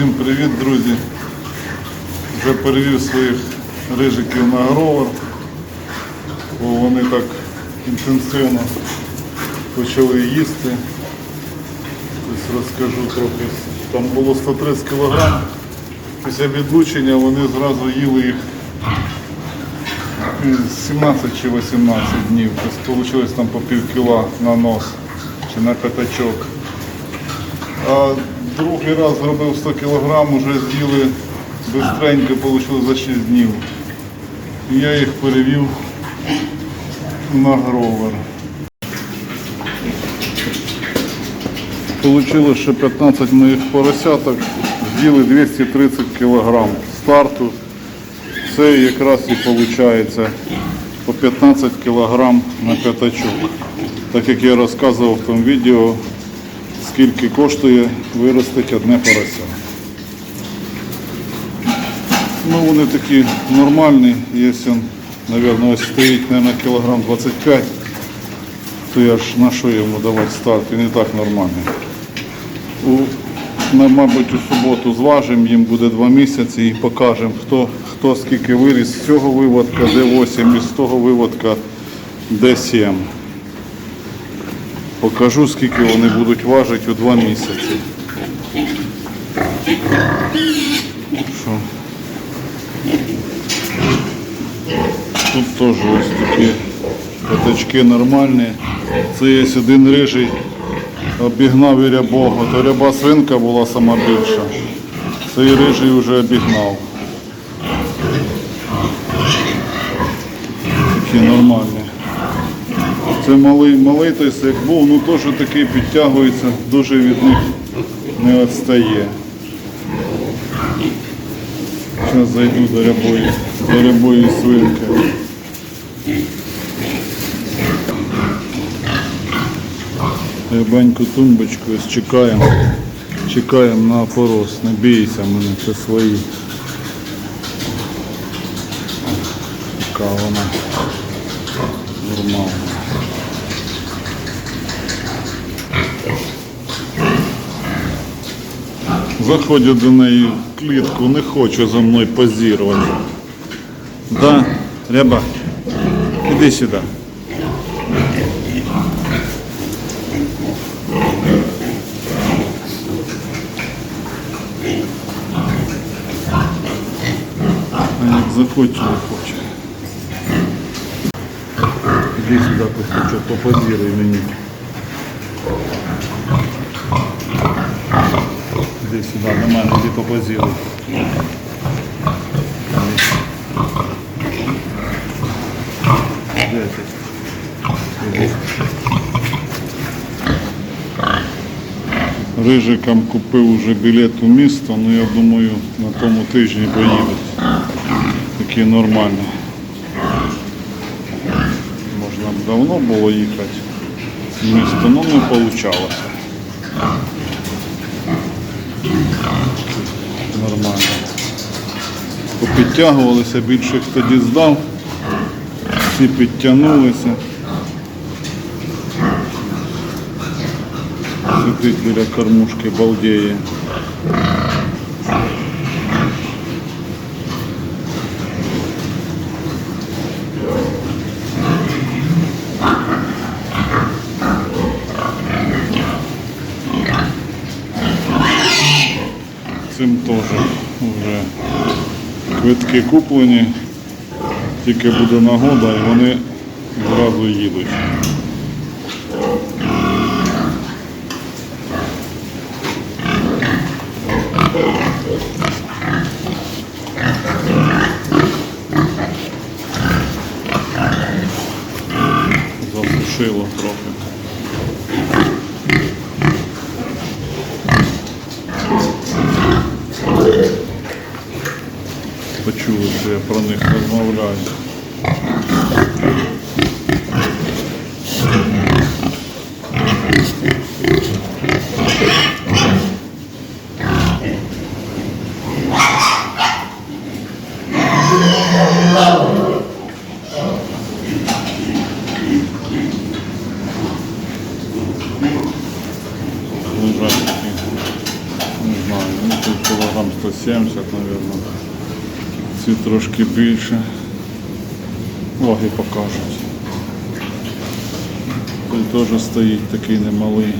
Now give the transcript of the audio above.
Всім привіт, друзі. Вже перевів своїх рижиків на гровер, бо вони так інтенсивно почали їсти. Ось розкажу трохи. Там було 130 кг. Після відлучення вони зразу їли їх е, 17 чи 18 днів. Тобто вийшло там по пів кіла на нос чи на п'ятачок. Другий раз зробив 100 кг, вже з'їли бистренько, вийшло за 6 днів. І я їх перевів на гровер. Получилось, що 15 моїх поросяток з'їли 230 кг старту. Це якраз і виходить по 15 кг на п'ятачок. Так як я розказував в тому відео, скільки коштує виростити одне порося. Ну вони такі нормальні, якщо він, мабуть, ось стоїть, мабуть, кілограм 25, то я ж на що йому давати старт, і так нормальний. У, ми, мабуть, у суботу зважимо, їм буде два місяці і покажемо, хто, хто скільки виріс з цього виводка, де 8 і з того виводка, де 7. Покажу, скільки вони будуть важити у два місяці. Що? Тут теж ось такі п'ятачки нормальні. Це є один рижий, обігнав і рябого. То ряба свинка була сама більша. Цей рижий вже обігнав. Такі нормальні. Це малий, малий той був, ну теж такий підтягується, дуже від них не відстає. Зараз зайду до рябої, до рябої свинки. Рябеньку тумбочку ось чекаємо. Чекаємо на опорос. Не бійся мене, це свої. Така вона нормальна. Заходять до неї в клітку, не хочу за мною позірувати. Да, ряба, іди сюди. Захоче, не хоче. Іди сюди, кусочок, попозіруй мені. Іди сюди, на мене, іди попозіруй. Де ти? Іди. Рижикам купив уже білет у місто, ну я думаю на тому тижні поїдуть. Такі нормальні. Можна б давно було їхати в місто, але не вийшло. Нормально. Попідтягувалися, більше хто діздав, всі підтягнулися. Сидить біля кормушки балдеє. Цим теж вже квитки куплені, тільки буде нагода і вони зразу їдуть. Засушило трохи. Що я про них розмовляю. Такі, не знаю. Ну, тут кілограм 170, мабуть. Ці трошки більше. Ваги покажуть. Той теж стоїть такий немалий.